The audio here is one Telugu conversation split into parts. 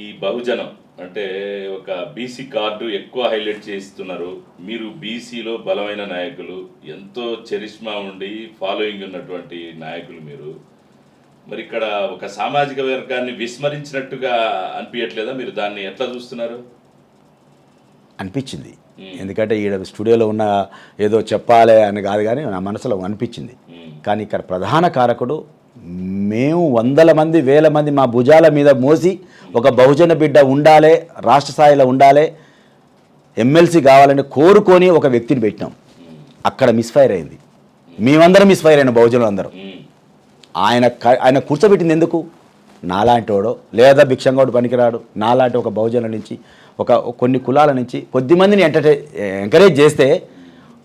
ఈ బహుజనం అంటే ఒక బీసీ కార్డు ఎక్కువ హైలైట్ చేస్తున్నారు మీరు బీసీలో బలమైన నాయకులు ఎంతో చరిష్మా ఉండి ఫాలోయింగ్ ఉన్నటువంటి నాయకులు మీరు. మరి ఇక్కడ ఒక సామాజిక వర్గాన్ని విస్మరించినట్టుగా అనిపించట్లేదా మీరు దాన్ని ఎట్లా చూస్తున్నారు? అనిపించింది. ఎందుకంటే ఈడ స్టూడియోలో ఉన్న ఏదో చెప్పాలి అని కాదు కానీ నా మనసులో అనిపించింది. కానీ ఇక్కడ ప్రధాన కారకుడు మేము వందల మంది వేల మంది మా భుజాల మీద మోసి ఒక బహుజన బిడ్డ ఉండాలి రాష్ట్ర స్థాయిలో ఉండాలి ఎమ్మెల్సీ కావాలని కోరుకొని ఒక వ్యక్తిని పెట్టినాం. అక్కడ మిస్ఫైర్ అయింది. మేమందరం మిస్ఫైర్ అయిన బహుజనులు అందరూ ఆయన ఆయన కూర్చోబెట్టింది ఎందుకు? నాలాంటోడో లేదా భిక్షంగోడు పనికిరాడు నాలాంటి ఒక బహుజనుల నుంచి ఒక కొన్ని కులాల నుంచి కొద్ది మందిని ఎంటర్టై ఎంకరేజ్ చేస్తే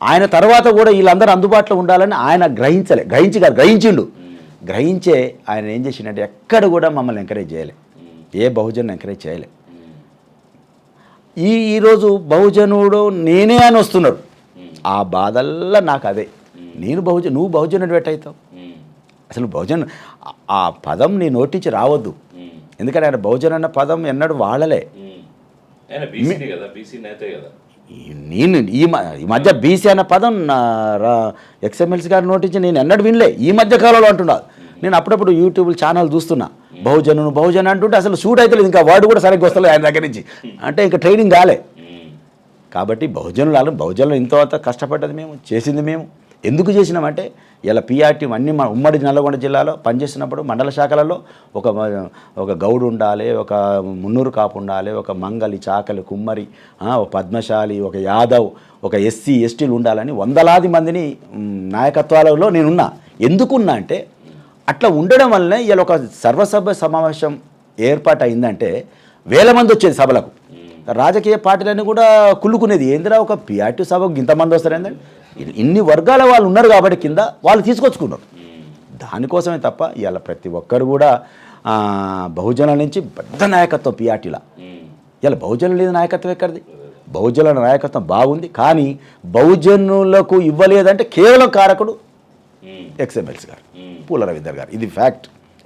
ఆయన తర్వాత కూడా వీళ్ళందరూ అందుబాటులో ఉండాలని ఆయన గ్రహించలే గ్రహించి కాదు గ్రహించిండు. గ్రహించే ఆయన ఏం చేసిండంటే ఎక్కడ కూడా మమ్మల్ని ఎంకరేజ్ చేయలే. ఏ బహుజన్ ఎంకరేజ్ చేయలే. ఈ ఈరోజు బహుజనుడు నేనే అని వస్తున్నారు ఆ బాధల్లా నాకు అదే. నేను బహుజన్ నువ్వు బహుజనుడు ఎట్టయితావు మ్మ్. అసలు బహుజన్ ఆ- పదం నీ నోటించి రావద్దు. ఎందుకంటే ఆయన బహుజన్ అన్న పదం ఎన్నడూ వాడలే. ఈ- నేను ఈ ఈ మధ్య బీసీ అన్న పదం ఎక్స్ఎంఎల్సీ గారి నోటించి నేను ఎన్నడూ వినలే. ఈ మధ్య కాలంలో అంటున్నా. నేను అప్పుడప్పుడు యూట్యూబ్ ఛానల్ చూస్తున్నా. బహుజను బహుజన్ అంటుంటే అసలు షూట్ అయితే ఇంకా వాడు కూడా సరిగ్గా వస్తలేదు ఆయన దగ్గర నుంచి. అంటే ఇంకా ట్రైనింగ్ కాలే. కాబట్టి బహుజనులు బహుజనులు ఇంత కష్టపడ్డది మేము చేసింది మేము. ఎందుకు చేసినామంటే ఇలా పిఆర్టీ అన్ని మన ఉమ్మడి నల్లగొండ జిల్లాలో పనిచేసినప్పుడు మండల శాఖలలో ఒక ఒక గౌడు ఉండాలి ఒక మున్నూరు కాపు ఉండాలి ఒక మంగలి చాకలి కుమ్మరి ఒక పద్మశాలి ఒక యాదవ్ ఒక ఎస్సీ ఎస్టీలు ఉండాలని వందలాది మందిని నాయకత్వాలలో నేనున్నా. ఎందుకున్నా అంటే అట్లా ఉండడం వల్లనే ఇలా ఒక సర్వసభ సమావేశం ఏర్పాటు అయిందంటే వేల మంది వచ్చేది సభలకు. రాజకీయ పార్టీలన్నీ కూడా కుళ్ళుకునేది. ఏందిరా ఒక పిఆర్టీ సభకు ఇంతమంది వస్తారేందండి ఇన్ని వర్గాల వాళ్ళు ఉన్నారు కాబట్టి కింద వాళ్ళు తీసుకొచ్చుకున్నారు. దానికోసమే తప్ప ఇవాళ ప్రతి ఒక్కరు కూడా బహుజనుల నుంచి పెద్ద నాయకత్వం పిఆర్టీలా. ఇలా బహుజనులు లేదు నాయకత్వం ఎక్కడిది? బహుజనుల నాయకత్వం బాగుంది. కానీ బహుజనులకు ఇవ్వలేదంటే కేవలం కారకుడు. ఎక్స్ఎంఎల్సీ గారు. మ్మ్. పూల రవీందర్ గారు. ఇది ఫ్యాక్ట్